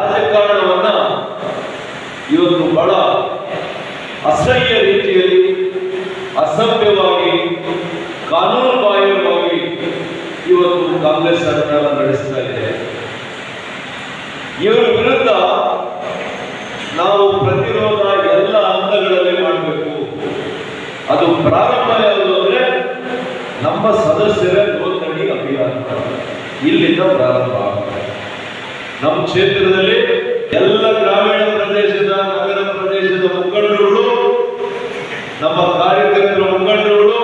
ರಾಜಕಾರಣವನ್ನ ಇವತ್ತು ಬಹಳ ಅಸಹ್ಯ ರೀತಿಯಲ್ಲಿ, ಅಸಭ್ಯವಾಗಿ ಕಾನೂನು ಬಾಹಿರವಾಗಿ ಇವತ್ತು ಕಾಂಗ್ರೆಸ್ ಸರ್ಕಾರ ನಡೆಸ್ತಾ ಇದೆ. ಇವರ ವಿರುದ್ಧ ನಾವು ಪ್ರತಿರೋಧ ಎಲ್ಲ ಹಂತಗಳಲ್ಲಿ ಮಾಡಬೇಕು. ಅದು ಪ್ರಾರಂಭ ಯಾವುದು ಅಂದ್ರೆ ನಮ್ಮ ಸದಸ್ಯರ ನೋಂದಣಿ ಅಭಿಯಾನ. ಇಲ್ಲಿಂದ ಪ್ರಾರಂಭ ನಮ್ಮ ಕ್ಷೇತ್ರದಲ್ಲಿ ಎಲ್ಲ ಗ್ರಾಮೀಣ ಪ್ರದೇಶದ, ನಗರ ಪ್ರದೇಶದ ಮುಖಂಡರುಗಳು, ನಮ್ಮ ಕಾರ್ಯಕರ್ತರ ಮುಖಂಡರುಗಳು,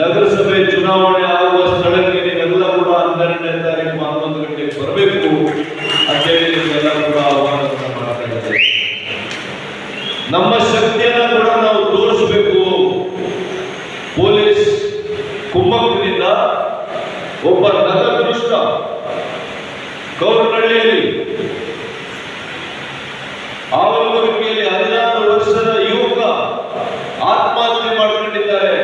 ನಗರಸಭೆ ಚುನಾವಣೆ ಆಗುವ ಸ್ಥಳಕ್ಕೆ ನೀವೆಲ್ಲ ಕೂಡ ಹನ್ನೆರಡನೇ ತಾರೀಕು ಹನ್ನೊಂದು ಗಂಟೆಗೆ ಬರಬೇಕು ಅಂತೇಳಿ ನಿಮ್ಗೆಲ್ಲ ಕೂಡ ಆಹ್ವಾನವನ್ನು ಮಾಡ್ತಾ ನಮ್ಮ ಶಕ್ತಿಯನ್ನ ಕೂಡ ನಾವು ತೋರಿಸಬೇಕು. ಪೊಲೀಸ್ ಕುಮ್ಮಕ್ಕಿನಿಂದ ಒಬ್ಬ ಗೌರನಹಳ್ಳಿಯಲ್ಲಿ ಆವಲ್ಗುರಿಕೆಯಲ್ಲಿ ಹದಿನಾರು ವರ್ಷದ ಯುವಕ ಆತ್ಮಹತ್ಯೆ ಮಾಡಿಕೊಂಡಿದ್ದಾರೆ.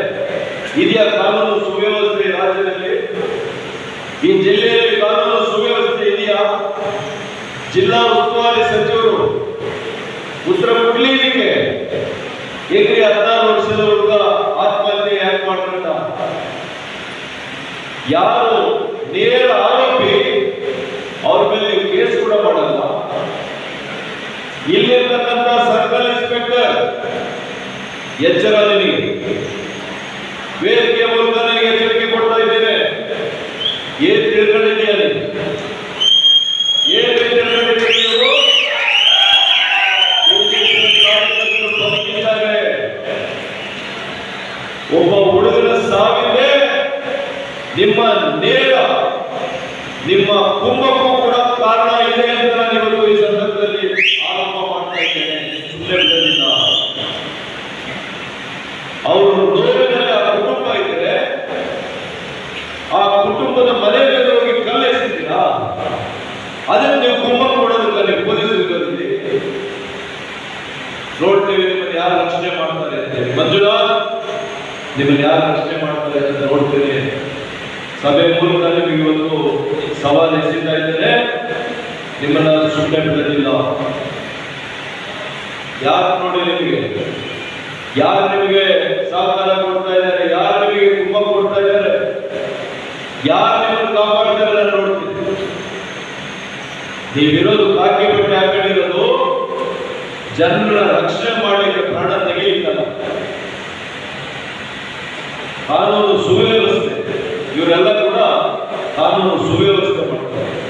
ಇದೆಯಾ ಕಾನೂನು ಸುವ್ಯವಸ್ಥೆ ರಾಜ್ಯದಲ್ಲಿ? ಈ ಜಿಲ್ಲೆಯಲ್ಲಿ ಕಾನೂನು ಸುವ್ಯವಸ್ಥೆ ಇದೆಯಾ? ಜಿಲ್ಲಾ ಉಸ್ತುವಾರಿ ಸಚಿವರು ಉತ್ತರ ಕೊಡ್ಲಿ ಇದಕ್ಕೆ ಏಕ್ರಿ ಹದಿನಾರು ವರ್ಷದ ಹುಡುಗ ಆತ್ಮಹತ್ಯೆ ಯಾಕೆ ಮಾಡ್ಕೊಂಡ? ಯಾರು ನೇರ ಆರೋಪಿ ಅವ್ರ ಮೇಲೆ ಕೇಸ್ ಕೂಡ ಮಾಡಲ್ಲ. ಇಲ್ಲಿರ್ತಕ್ಕಂಥ ಸರ್ಕಲ್ ಇನ್ಸ್ಪೆಕ್ಟರ್ ಎಚ್ಚರ ನಿನಗೆ ವೇದಿಕೆ ಮೂಲಕ ನನಗೆ ಎಚ್ಚರಿಕೆ ಕೊಡ್ತಾ ಇದ್ದೇನೆ. ಏನ್ ತಿಳ್ಕೊಂಡಿದ್ದೀಯ ಏನ್. ಒಬ್ಬ ಹುಡುಗನ ಸಾವಿಗೆ ನಿಮ್ಮ ನೇರ ನಿಮ್ಮ ಕುಂಭಕ್ಕೂ ಕೂಡ ಕಾರಣ ಇದೆ ಅಂತ ನಾನು ಇವತ್ತು ಈ ಸಂದರ್ಭದಲ್ಲಿ ಆರೋಪ ಮಾಡ್ತಾ ಇದ್ದೇನೆ. ಅವರು ನೋವಿನಲ್ಲಿ ಆ ಕುಟುಂಬ ಇದ್ರೆ ಆ ಕುಟುಂಬದ ಮನೆ ಮೇಲೆ ಹೋಗಿ ಕಲ್ಲೆಸಿದ್ದೀರ ಅದನ್ನು ನೀವು ಕುಂಭ ಕೊಡೋದಿಲ್ಲ ನೀವು ಪೊಲೀಸರಿಗೆ ನೋಡ್ತೇವೆ ನಿಮ್ಮನ್ನು ಯಾರು ರಕ್ಷಣೆ ಮಾಡ್ತಾರೆ ಅಂತ ಮಂಜುನಾಥ್, ನಿಮ್ಮನ್ನು ಯಾರು ರಕ್ಷಣೆ ಮಾಡ್ತಾರೆ ಅಂತ ನೋಡ್ತೇನೆ ಸಭೆ ಮೂಲಕ ನಿಮಗೆ ಇವತ್ತು ಸವಾಲು ಎಸೀತಾ ಇದ್ದರೆ ನಿಮ್ಮನ್ನ ಸುಮ್ಮನೆ ಬಿಡಲಿಲ್ಲ ಯಾರು ನೋಡಿ ನಿಮಗೆ? ಯಾರು ನಿಮಗೆ ಸಹಕಾರ ಕೊಡ್ತಾ ಇದ್ದಾರೆ? ಯಾರು ನಿಮಗೆ ಕುಂಭ ಕೊಡ್ತಾ ಇದ್ದಾರೆ? ಯಾರು ನಿಮ್ಮನ್ನು ಕಾಪಾಡ್ತಾರೆ ನೋಡ್ತೀವಿ ನೀವಿರೋದು ಕಾಕಿ ಬಟ್ಟೆ ಹಾಕೊಂಡಿರೋದು ಜನರ ರಕ್ಷಣೆ ಮಾಡಲಿಕ್ಕೆ ಪ್ರಾಣ ತೆಗೆಯುತ್ತಲ್ಲ ಕಾನೂನು ಸುವ್ಯವಸ್ಥೆ, ಇವರೆಲ್ಲ ಕೂಡ ಕಾನೂನು ಸುವ್ಯವಸ್ಥೆ ಮಾಡ್ತಾರೆ